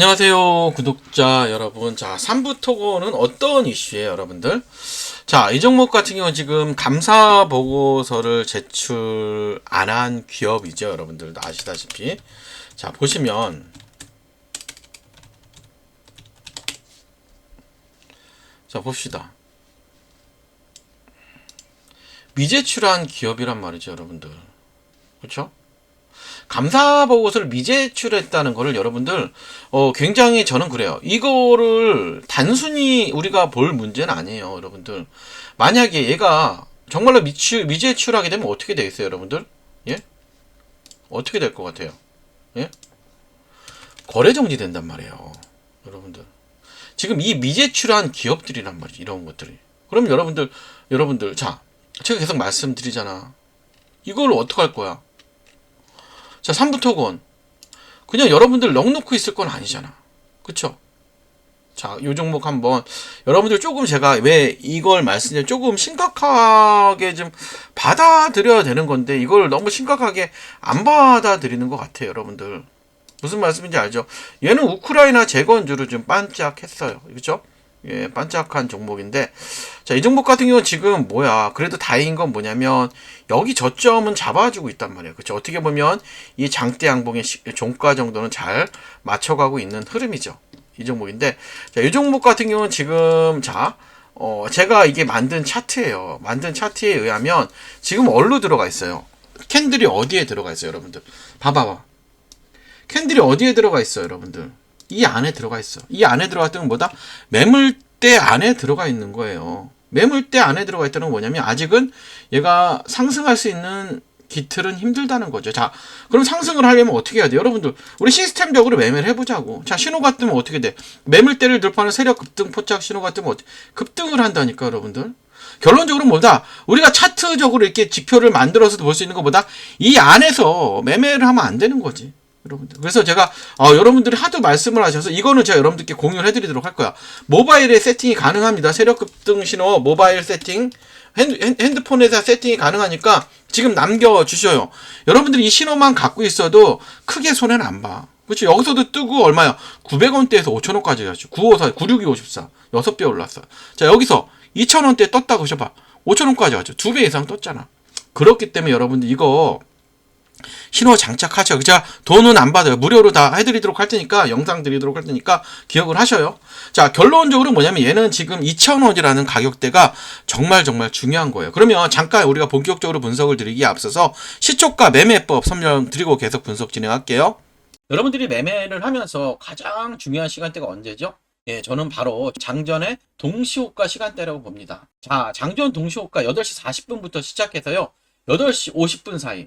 안녕하세요 구독자 여러분. 자 3부 토고는 어떤 이슈예요 여러분들? 자 이 종목 같은 경우는 지금 감사 보고서를 제출 안 한 기업이죠 여러분들도 아시다시피. 자 보시면. 자 봅시다. 미제출한 기업이란 말이죠 여러분들. 그렇죠 감사 보고서를 미제출했다는 거를 여러분들 어 굉장히 저는 그래요. 이거를 단순히 우리가 볼 문제는 아니에요, 여러분들. 만약에 얘가 정말로 미추, 미제출하게 되면 어떻게 되겠어요, 여러분들? 예? 어떻게 될 것 같아요? 예? 거래 정지된단 말이에요, 여러분들. 지금 이 미제출한 기업들이란 말이죠, 이런 것들이. 그럼 여러분들, 여러분들, 자, 제가 계속 말씀드리잖아. 이걸 어떡할 거야? 자, 3부 토건. 그냥 여러분들 넉놓고 있을 건 아니잖아. 그쵸? 자, 요 종목 한번 여러분들 조금 제가 왜 이걸 말씀드려 조금 심각하게 좀 받아들여야 되는 건데 이걸 너무 심각하게 안 받아들이는 것 같아요, 여러분들. 무슨 말씀인지 알죠? 얘는 우크라이나 재건주로 좀 반짝했어요. 그죠? 예, 반짝한 종목인데 자, 이 종목 같은 경우는 지금 뭐야? 그래도 다행인 건 뭐냐면 여기 저점은 잡아주고 있단 말이에요. 그렇죠? 어떻게 보면 이 장대 양봉의 시- 종가 정도는 잘 맞춰가고 있는 흐름이죠. 이 종목인데 자, 이 종목 같은 경우는 지금 자 어, 제가 이게 만든 차트예요. 만든 차트에 의하면 지금 얼로 들어가 있어요. 캔들이 어디에 들어가 있어요, 여러분들? 봐봐봐. 캔들이 어디에 들어가 있어요, 여러분들? 이 안에 들어가 있어. 이 안에 들어갔던 건 뭐다? 매물대 안에 들어가 있는 거예요. 매물대 안에 들어가 있다는 건 뭐냐면 아직은 얘가 상승할 수 있는 기틀은 힘들다는 거죠. 자, 그럼 상승을 하려면 어떻게 해야 돼요? 여러분들, 우리 시스템적으로 매매를 해보자고. 자, 신호가 뜨면 어떻게 돼? 매물대를 돌파하는 세력 급등 포착 신호가 뜨면 어떻게, 급등을 한다니까, 여러분들. 결론적으로 뭐다? 우리가 차트적으로 이렇게 지표를 만들어서 볼수 있는 것보다 이 안에서 매매를 하면 안 되는 거지. 여러분들. 그래서 제가 어, 여러분들이 하도 말씀을 하셔서 이거는 제가 여러분들께 공유를 해드리도록 할 거야. 모바일에 세팅이 가능합니다. 세력 급등 신호 모바일 세팅 핸드, 핸- 핸드폰에서 세팅이 가능하니까 지금 남겨 주셔요. 여러분들이 이 신호만 갖고 있어도 크게 손해는 안 봐. 그렇죠. 여기서도 뜨고 얼마야? 900원대에서 5,000원까지 가죠. 954, 96254. 6배 올랐어. 자, 여기서 2,000원대 떴다고 하셔봐. 5,000원까지 가죠. 2배 이상 떴잖아. 그렇기 때문에 여러분들 이거 신호 장착하죠. 자, 돈은 안 받아요. 무료로 다 해드리도록 할 테니까, 영상 드리도록 할 테니까, 기억을 하셔요. 자, 결론적으로 뭐냐면 얘는 지금 2,000원이라는 가격대가 정말 정말 중요한 거예요. 그러면 잠깐 우리가 본격적으로 분석을 드리기에 앞서서 시초가 매매법 설명드리고 계속 분석 진행할게요. 여러분들이 매매를 하면서 가장 중요한 시간대가 언제죠? 예, 저는 바로 장전의 동시호가 시간대라고 봅니다. 자, 장전 동시호가 8시 40분부터 시작해서요. 8시 50분 사이.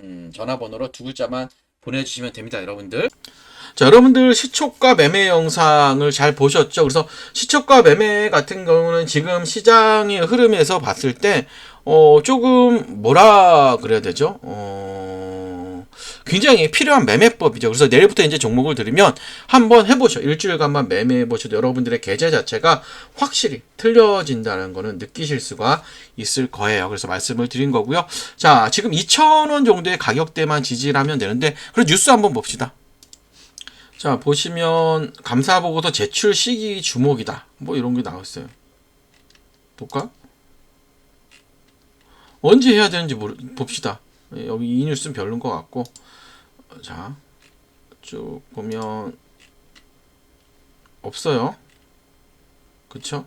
음, 전화번호로 두 글자만 보내주시면 됩니다, 여러분들. 자, 여러분들 시초가 매매 영상을 잘 보셨죠? 그래서 시초가 매매 같은 경우는 지금 시장의 흐름에서 봤을 때, 어, 조금, 뭐라 그래야 되죠? 어, 굉장히 필요한 매매법이죠. 그래서 내일부터 이제 종목을 드리면 한번 해보셔. 일주일간만 매매해 보셔도 여러분들의 계좌 자체가 확실히 틀려진다는 거는 느끼실 수가 있을 거예요. 그래서 말씀을 드린 거고요. 자, 지금 2,000원 정도의 가격대만 지지를 하면 되는데, 그리고 뉴스 한번 봅시다. 자, 보시면 감사 보고서 제출 시기 주목이다. 뭐 이런 게 나왔어요. 볼까? 언제 해야 되는지 모르, 봅시다. 예, 여기 이 뉴스는 별론 것 같고. 자, 쭉 보면 없어요. 그쵸?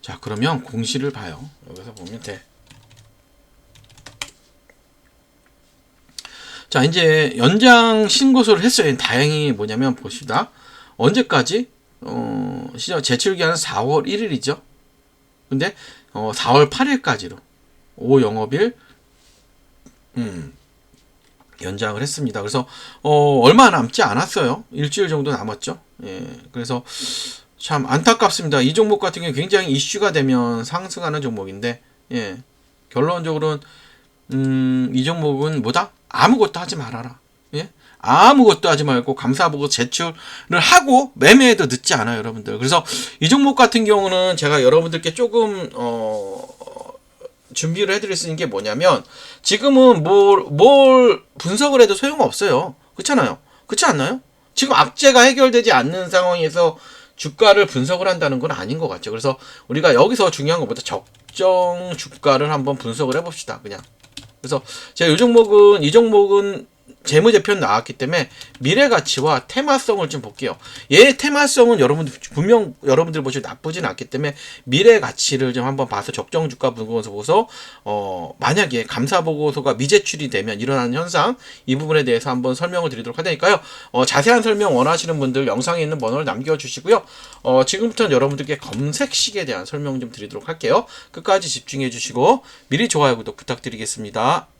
자, 그러면 공시를 봐요. 여기서 보면 돼. 자, 이제 연장 신고서를 했어요. 다행히 뭐냐면 보시다. 언제까지? 어, 시작 제출 기한은 4월 1일이죠. 근데 어, 4월 8일까지로 5 영업일 음, 연장을 했습니다. 그래서 어, 얼마 남지 않았어요. 일주일 정도 남았죠. 예. 그래서 참 안타깝습니다. 이 종목 같은 경우 굉장히 이슈가 되면 상승하는 종목인데 예. 결론적으로는 음, 이 종목은 뭐다? 아무것도 하지 말아라. 예? 아무것도 하지 말고 감사보고 제출을 하고 매매해도 늦지 않아요, 여러분들. 그래서 이 종목 같은 경우는 제가 여러분들께 조금 어 준비를 해드릴 수 있는 게 뭐냐면 지금은 뭘, 뭘 분석을 해도 소용없어요. 그렇잖아요. 그렇지 않나요? 지금 악재가 해결되지 않는 상황에서 주가를 분석을 한다는 건 아닌 것 같죠. 그래서 우리가 여기서 중요한 것보다 적정 주가를 한번 분석을 해봅시다. 그냥. 그래서 제가 이 종목은 이 종목은 재무제표는 나왔기 때문에 미래 가치와 테마성을 좀 볼게요. 얘 테마성은 여러분들 분명 여러분들 보시면 나쁘진 않기 때문에 미래 가치를 좀 한번 봐서 적정 주가 분석에서 보서 어 만약에 감사 보고서가 미제출이 되면 일어나는 현상 이 부분에 대해서 한번 설명을 드리도록 할 테니까요. 어 자세한 설명 원하시는 분들 영상에 있는 번호를 남겨 주시고요. 어 지금부터는 여러분들께 검색식에 대한 설명 좀 드리도록 할게요. 끝까지 집중해 주시고 미리 좋아요 구독 부탁드리겠습니다.